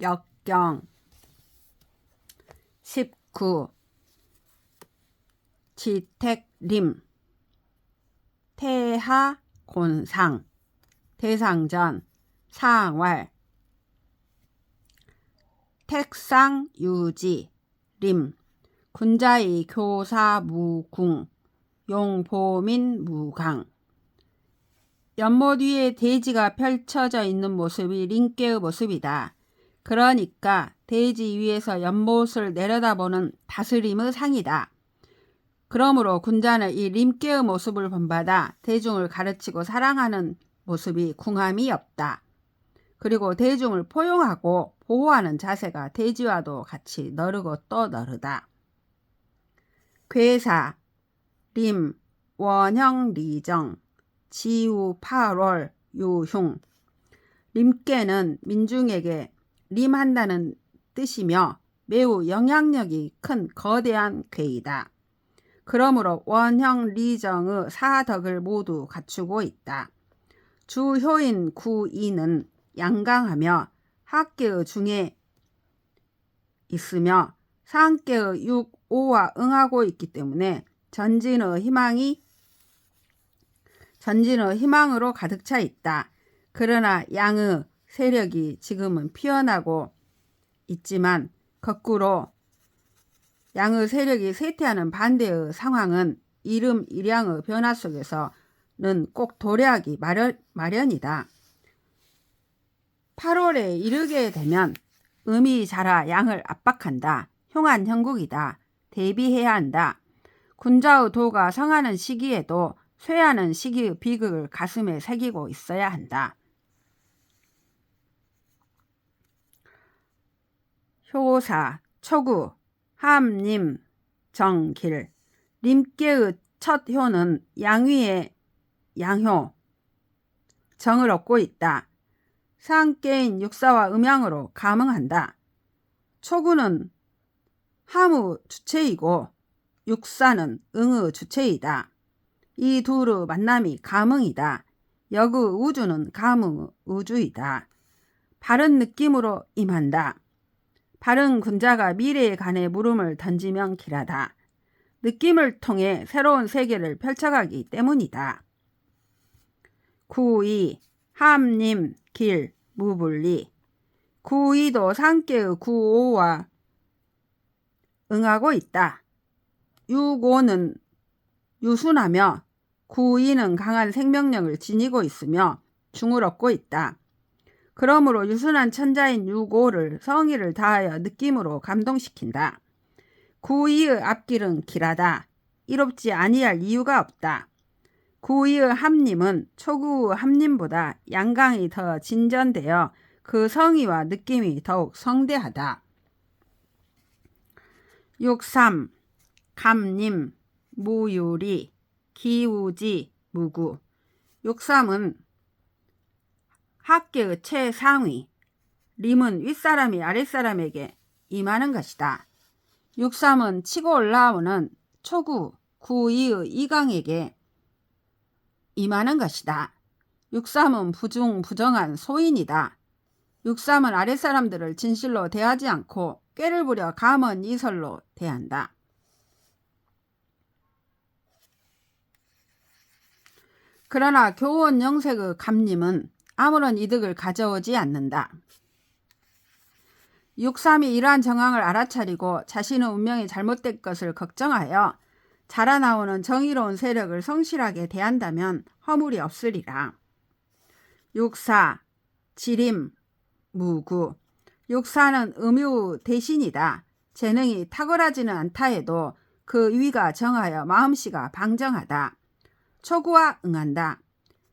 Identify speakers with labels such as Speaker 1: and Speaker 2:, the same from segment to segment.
Speaker 1: 역경. 19 지택림. 태하 곤상. 대상전. 상활 택상 유지. 림. 군자의 교사 무궁. 용보민 무강. 연못 위에 대지가 펼쳐져 있는 모습이 림께의 모습이다. 그러니까 대지 위에서 연못을 내려다보는 다스림의 상이다. 그러므로 군자는 이 림께의 모습을 본받아 대중을 가르치고 사랑하는 모습이 궁함이 없다. 그리고 대중을 포용하고 보호하는 자세가 대지와도 같이 너르고 또 너르다. 괴사, 림, 원형 리정, 지우 8월, 유흉. 림께는 민중에게 림한다는 뜻이며 매우 영향력이 큰 거대한 괴이다. 그러므로 원형 리정의 사덕을 모두 갖추고 있다. 주효인 구이는 양강하며 학계의 중에 있으며 상계의 6, 5와 응하고 있기 때문에 전진의 희망이 전진의 희망으로 가득 차 있다. 그러나 양의 세력이 지금은 피어나고 있지만 거꾸로 양의 세력이 쇠퇴하는 반대의 상황은 이름 일양의 변화 속에서는 꼭 도래하기 마련, 마련이다. 8월에 이르게 되면 음이 자라 양을 압박한다. 흉한 형국이다. 대비해야 한다. 군자의 도가 성하는 시기에도 쇠하는 시기의 비극을 가슴에 새기고 있어야 한다. 효사, 초구, 함님, 정길, 림께의 첫 효는 양위의 양효, 정을 얻고 있다. 상계인 육사와 음양으로 감응한다. 초구는 함의 주체이고 육사는 응의 주체이다. 이 둘의 만남이 감응이다. 역의 우주는 감응의 우주이다. 바른 느낌으로 임한다. 바른 군자가 미래에 관해 물음을 던지면 길하다. 느낌을 통해 새로운 세계를 펼쳐가기 때문이다. 구이, 함님, 길, 무불리. 구이도 상계의 구오와 응하고 있다. 유고는 유순하며 구이는 강한 생명력을 지니고 있으며 중을 얻고 있다. 그러므로 유순한 천자인 유고를 성의를 다하여 느낌으로 감동시킨다. 구이의 앞길은 길하다. 이롭지 아니할 이유가 없다. 구이의 함님은 초구의 함님보다 양강이 더 진전되어 그 성의와 느낌이 더욱 성대하다. 63. 감님, 무유리, 기우지, 무구. 63은 학계의 최상위, 림은 윗사람이 아랫사람에게 임하는 것이다. 63은 치고 올라오는 초구, 구이의 이강에게 임하는 것이다. 63은 부중 부정한 소인이다. 63은 아랫사람들을 진실로 대하지 않고 꾀를 부려 감언 이설로 대한다. 그러나 교원 영색의 감님은 아무런 이득을 가져오지 않는다. 63이 이러한 정황을 알아차리고 자신의 운명이 잘못된 것을 걱정하여 자라나오는 정의로운 세력을 성실하게 대한다면 허물이 없으리라. 64. 지림, 무구. 64는 음유 대신이다. 재능이 탁월하지는 않다 해도 그 위가 정하여 마음씨가 방정하다. 초구와 응한다.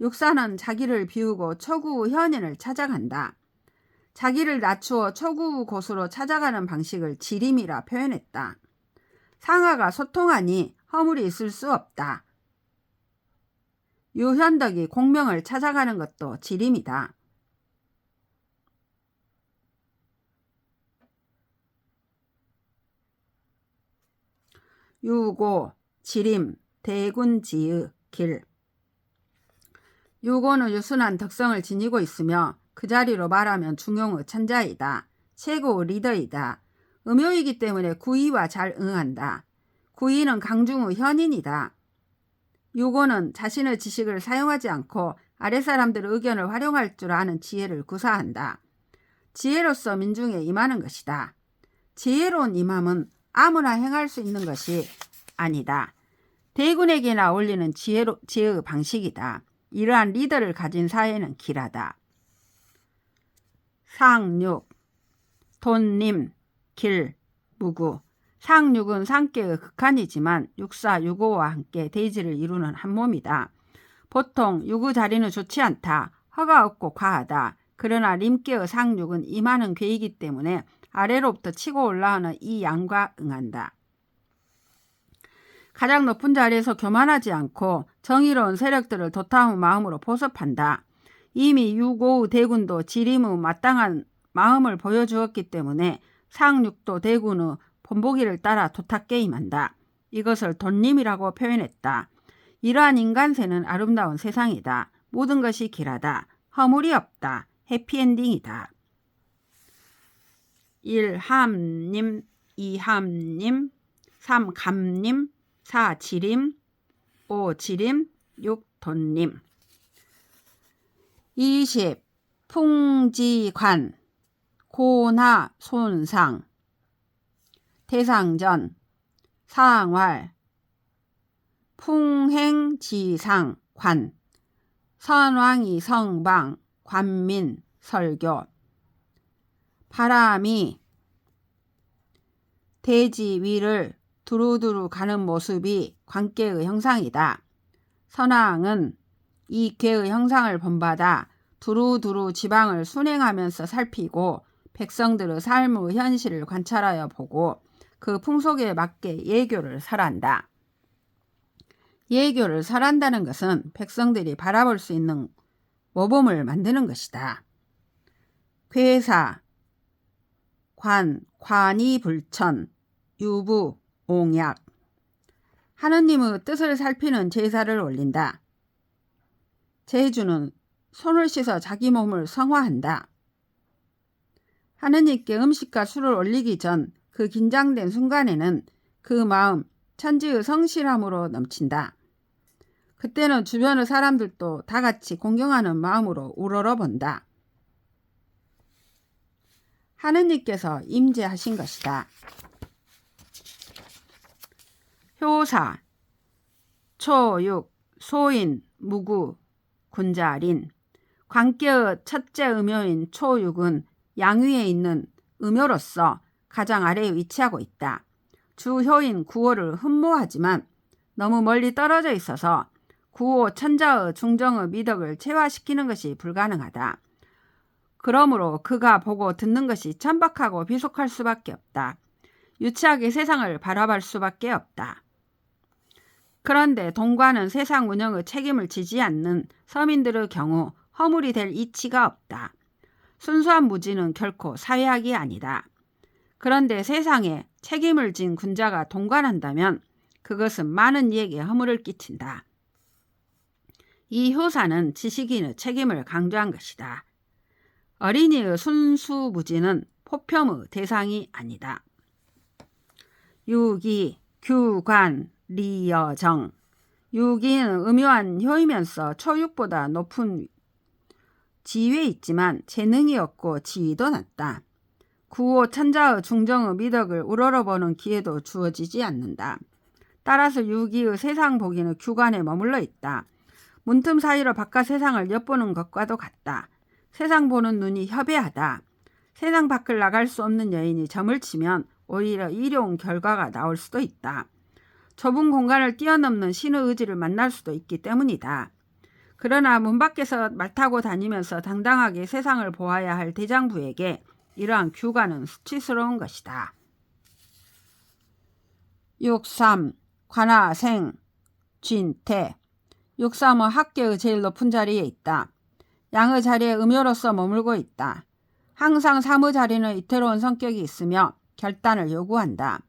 Speaker 1: 64는 자기를 비우고 초구 현인을 찾아간다. 자기를 낮추어 초구 곳으로 찾아가는 방식을 지림이라 표현했다. 상하가 소통하니 허물이 있을 수 없다. 유현덕이 공명을 찾아가는 것도 지림이다. 유고, 지림, 대군지의, 길. 유고는 유순한 덕성을 지니고 있으며 그 자리로 말하면 중용의 천자이다. 최고 리더이다. 음요이기 때문에 구이와 잘 응한다. 구이는 강중우 현인이다. 유고는 자신의 지식을 사용하지 않고 아랫사람들의 의견을 활용할 줄 아는 지혜를 구사한다. 지혜로서 민중에 임하는 것이다. 지혜로운 임함은 아무나 행할 수 있는 것이 아니다. 대군에게나 어울리는 지혜로, 지혜의 방식이다. 이러한 리더를 가진 사회는 길하다. 상육, 돈님, 길, 무구. 상육은 상계의 극한이지만 육사, 유고와 함께 대지를 이루는 한 몸이다. 보통 유구 자리는 좋지 않다. 허가 없고 과하다. 그러나 림계의 상육은 임하는 괴이기 때문에 아래로부터 치고 올라오는 이 양과 응한다. 가장 높은 자리에서 교만하지 않고 정의로운 세력들을 도타한 마음으로 보섭한다. 이미 유고의 대군도 지림의 마땅한 마음을 보여주었기 때문에 상육도 대군의 본보기를 따라 도탁게 임한다. 이것을 돈님이라고 표현했다. 이러한 인간세는 아름다운 세상이다. 모든 것이 길하다. 허물이 없다. 해피엔딩이다. 1함님, 2함님, 3감님, 4 지림, 5 지림, 6돈님. 20. 풍지관 고나 손상. 대상전 상활. 풍행지상 관. 선왕이 성방 관민 설교. 바람이. 대지 위를 두루두루 가는 모습이 관계의 형상이다. 선왕은 이 괴의 형상을 본받아 두루두루 지방을 순행하면서 살피고 백성들의 삶의 현실을 관찰하여 보고 그 풍속에 맞게 예교를 설한다. 예교를 설한다는 것은 백성들이 바라볼 수 있는 모범을 만드는 것이다. 괴사, 관, 관이 불천, 유부, 옹약. 하느님의 뜻을 살피는 제사를 올린다. 제주는 손을 씻어 자기 몸을 성화한다. 하느님께 음식과 술을 올리기 전 그 긴장된 순간에는 그 마음 천지의 성실함으로 넘친다. 그때는 주변의 사람들도 다 같이 공경하는 마음으로 우러러 본다. 하느님께서 임재하신 것이다. 효사, 초육, 소인, 무구, 군자린. 관계의 첫째 음요인 초육은 양위에 있는 음요로서 가장 아래에 위치하고 있다. 주효인 구호를 흠모하지만 너무 멀리 떨어져 있어서 구호 천자의 중정의 미덕을 체화시키는 것이 불가능하다. 그러므로 그가 보고 듣는 것이 천박하고 비속할 수밖에 없다. 유치하게 세상을 바라볼 수밖에 없다. 그런데 동관은 세상 운영의 책임을 지지 않는 서민들의 경우 허물이 될 이치가 없다. 순수한 무지는 결코 사회학이 아니다. 그런데 세상에 책임을 진 군자가 동관한다면 그것은 많은 이에게 허물을 끼친다. 이 효사는 지식인의 책임을 강조한 것이다. 어린이의 순수 무지는 포평의 대상이 아니다. 유기, 규관, 리여정 유기는 음요한 효이면서 초육보다 높은 지위에 있지만 재능이 없고 지위도 낮다. 구호 천자의 중정의 미덕을 우러러보는 기회도 주어지지 않는다. 따라서 유기의 세상 보기는 규관에 머물러 있다. 문틈 사이로 바깥 세상을 엿보는 것과도 같다. 세상 보는 눈이 협의하다. 세상 밖을 나갈 수 없는 여인이 점을 치면 오히려 이로운 결과가 나올 수도 있다. 좁은 공간을 뛰어넘는 신의 의지를 만날 수도 있기 때문이다. 그러나 문 밖에서 말 타고 다니면서 당당하게 세상을 보아야 할 대장부에게 이러한 규가는 수치스러운 것이다. 63. 관하생, 진태. 63은 학계의 제일 높은 자리에 있다. 양의 자리에 음요로서 머물고 있다. 항상 사무 자리는 이태로운 성격이 있으며 결단을 요구한다.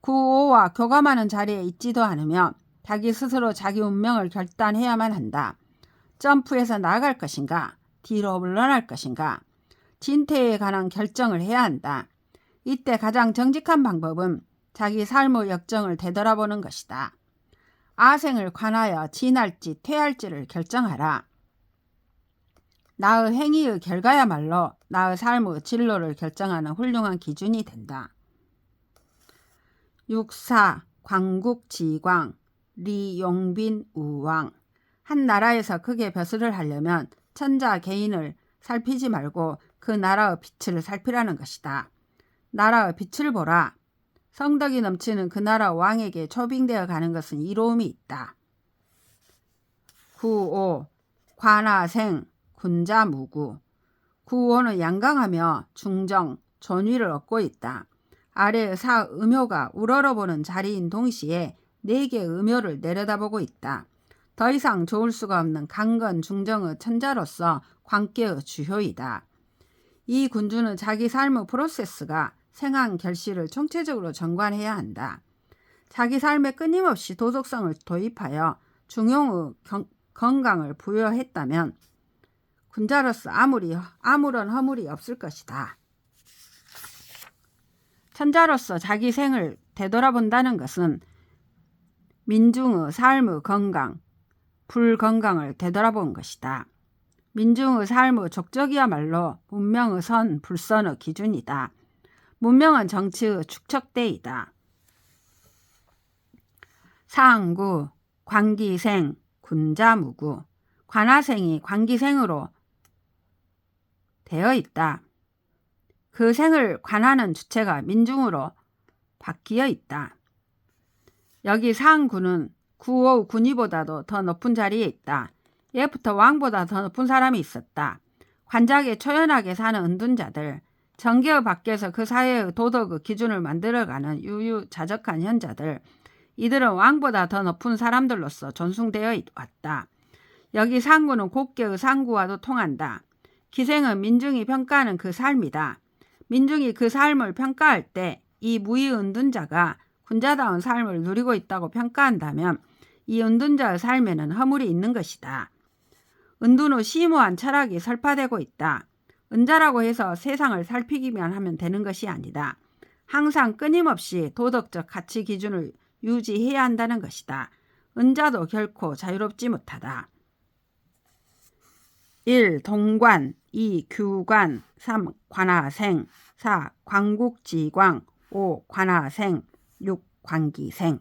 Speaker 1: 구호와 교감하는 자리에 있지도 않으며 자기 스스로 자기 운명을 결단해야만 한다. 점프해서 나아갈 것인가? 뒤로 물러날 것인가? 진퇴에 관한 결정을 해야 한다. 이때 가장 정직한 방법은 자기 삶의 역정을 되돌아보는 것이다. 아생을 관하여 진할지 퇴할지를 결정하라. 나의 행위의 결과야말로 나의 삶의 진로를 결정하는 훌륭한 기준이 된다. 육사 광국지광 리용빈 우왕 한 나라에서 크게 벼슬을 하려면 천자 개인을 살피지 말고 그 나라의 빛을 살피라는 것이다. 나라의 빛을 보라. 성덕이 넘치는 그 나라 왕에게 초빙되어 가는 것은 이로움이 있다. 9.5 관하생 군자무구 구호는 양강하며 중정, 존위를 얻고 있다. 아래의 사 음효가 우러러보는 자리인 동시에 네 개의 음효를 내려다보고 있다. 더 이상 좋을 수가 없는 강건 중정의 천자로서 관계의 주효이다. 이 군주는 자기 삶의 프로세스가 생한 결실을 총체적으로 정관해야 한다. 자기 삶에 끊임없이 도덕성을 도입하여 중용의 경, 건강을 부여했다면 군자로서 아무리 아무런 허물이 없을 것이다. 천자로서 자기 생을 되돌아본다는 것은 민중의 삶의 건강, 불건강을 되돌아본 것이다. 민중의 삶의 족적이야말로 문명의 선, 불선의 기준이다. 문명은 정치의 축척대이다. 사항구, 관기생, 군자무구, 관하생이 관기생으로 되어 있다. 그 생을 관하는 주체가 민중으로 바뀌어 있다. 여기 상구는 구호 군위보다도 더 높은 자리에 있다. 예부터 왕보다 더 높은 사람이 있었다. 관작에 초연하게 사는 은둔자들, 정계의 밖에서 그 사회의 도덕의 기준을 만들어가는 유유자적한 현자들, 이들은 왕보다 더 높은 사람들로서 존숭되어 왔다. 여기 상구는 곡계의 상구와도 통한다. 기생은 민중이 평가하는 그 삶이다. 민중이 그 삶을 평가할 때 이 무의 은둔자가 군자다운 삶을 누리고 있다고 평가한다면 이 은둔자의 삶에는 허물이 있는 것이다. 은둔 후 심오한 철학이 설파되고 있다. 은자라고 해서 세상을 살피기만 하면 되는 것이 아니다. 항상 끊임없이 도덕적 가치 기준을 유지해야 한다는 것이다. 은자도 결코 자유롭지 못하다. 1. 동관 2. 규관 3. 관하생 4. 광국지광 5. 관하생 6. 관기생